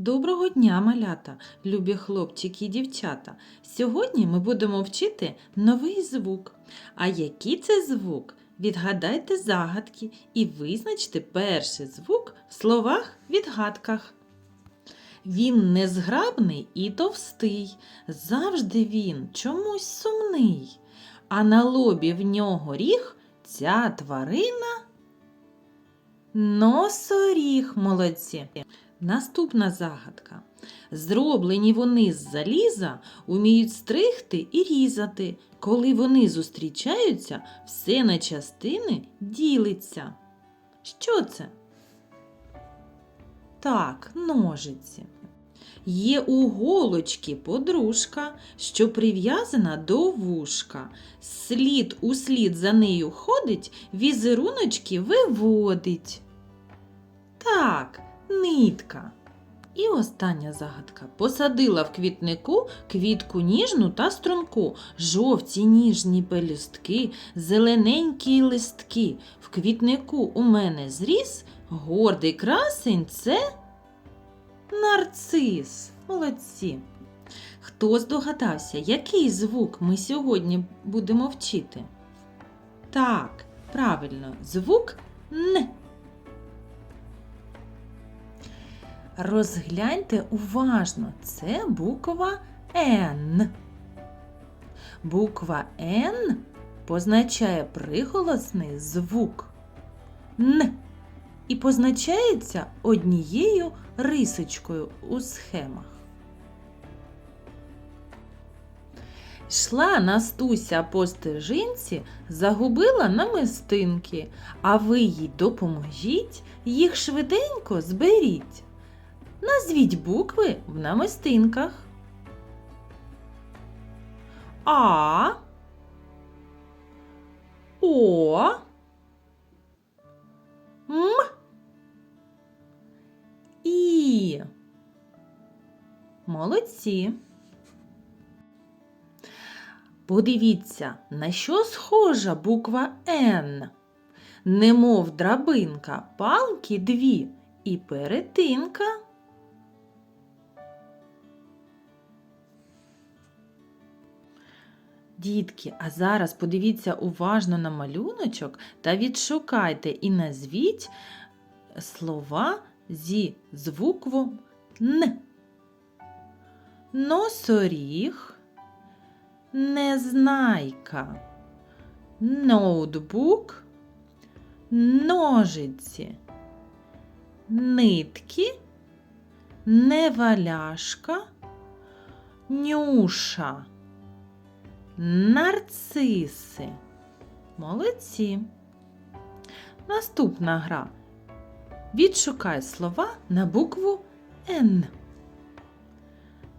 Доброго дня, малята, любі хлопчики і дівчата. Сьогодні ми будемо вчити новий звук. А який це звук? Відгадайте загадки і визначте перший звук в словах-відгадках. Він незграбний і товстий, завжди він чомусь сумний, а на лобі в нього ріг ця тварина носоріг молодці. Наступна загадка. Зроблені вони з заліза, уміють стригти і різати. Коли вони зустрічаються, все на частини ділиться. Що це? Так, ножиці. Є у голочки подружка, що прив'язана до вушка. Слід у слід за нею ходить, візеруночки виводить. Так, нитка. І остання загадка. Посадила в квітнику квітку ніжну та струнку, жовті ніжні пелюстки, зелененькі листки. В квітнику у мене зріс гордий красень це нарцис. Молодці. Хто здогадався, який звук ми сьогодні будемо вчити? Так, правильно, звук Н. Розгляньте уважно, це буква Н. Буква Н позначає приголосний звук Н і позначається однією рисочкою у схемах. Йшла Настуся по стежинці, загубила намистинки, а ви їй допоможіть, їх швиденько зберіть. Назвіть букви в намистинках. А. О. М. І. Молодці. Подивіться, на що схожа буква Н. Немов драбинка, палки дві і перетинка. Дітки, а зараз подивіться уважно на малюночок та відшукайте і назвіть слова зі звуквом Н. Носоріг, незнайка, ноутбук, ножиці, нитки, неваляшка, нюша. Нарциси. Молодці. Наступна гра. Відшукай слова на букву Н.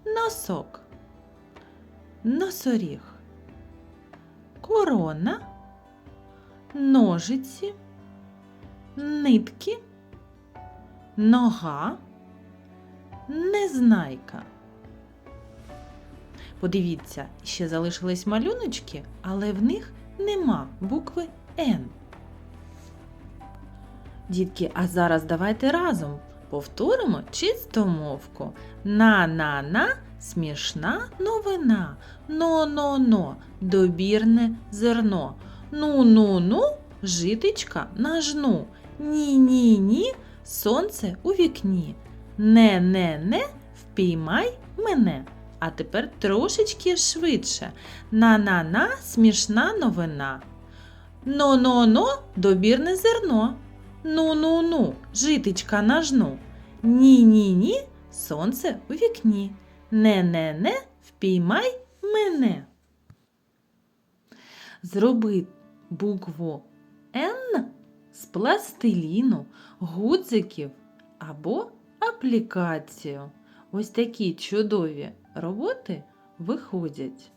Носок. Носоріг. Корона. Ножиці. Нитки. Нога. Незнайка. Подивіться, ще залишились малюночки, але в них нема букви Н. Дітки, а зараз давайте разом повторимо чистомовку. На-на-на смішна новина. Но-но-но добірне зерно. Ну-ну-ну житичка на жну. Ні-ні-ні сонце у вікні. Не-не-не впіймай мене. А тепер трошечки швидше. На-на-на смішна новина. Но-но-но добірне зерно. Ну-ну-ну, житичка на жну. Ні-ні-ні, сонце у вікні. Не-не-не, впіймай мене. Зроби букву Н з пластиліну, гудзиків або аплікацію. Ось такі чудові роботи виходять.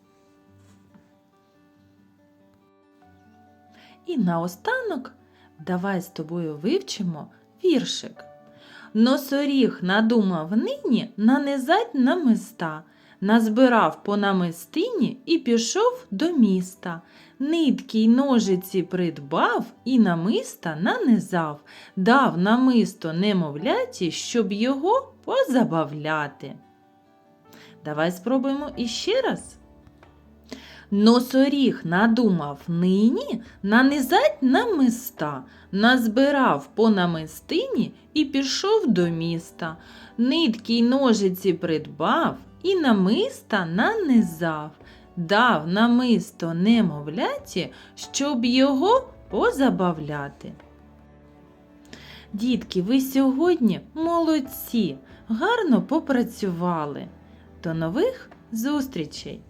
І наостанок давай з тобою вивчимо віршик. Носоріг надумав нині нанизать намиста, назбирав по намистині і пішов до міста. Нитки й ножиці придбав і намиста нанизав, дав намисто немовляті, щоб його позабавляти. Давай спробуємо іще раз. Носоріг надумав нині нанизать намиста, назбирав по намистині і пішов до міста. Нитки й ножиці придбав і намиста нанизав, дав намисто немовляті, щоб його позабавляти. Дітки, ви сьогодні молодці, гарно попрацювали. До нових зустрічей!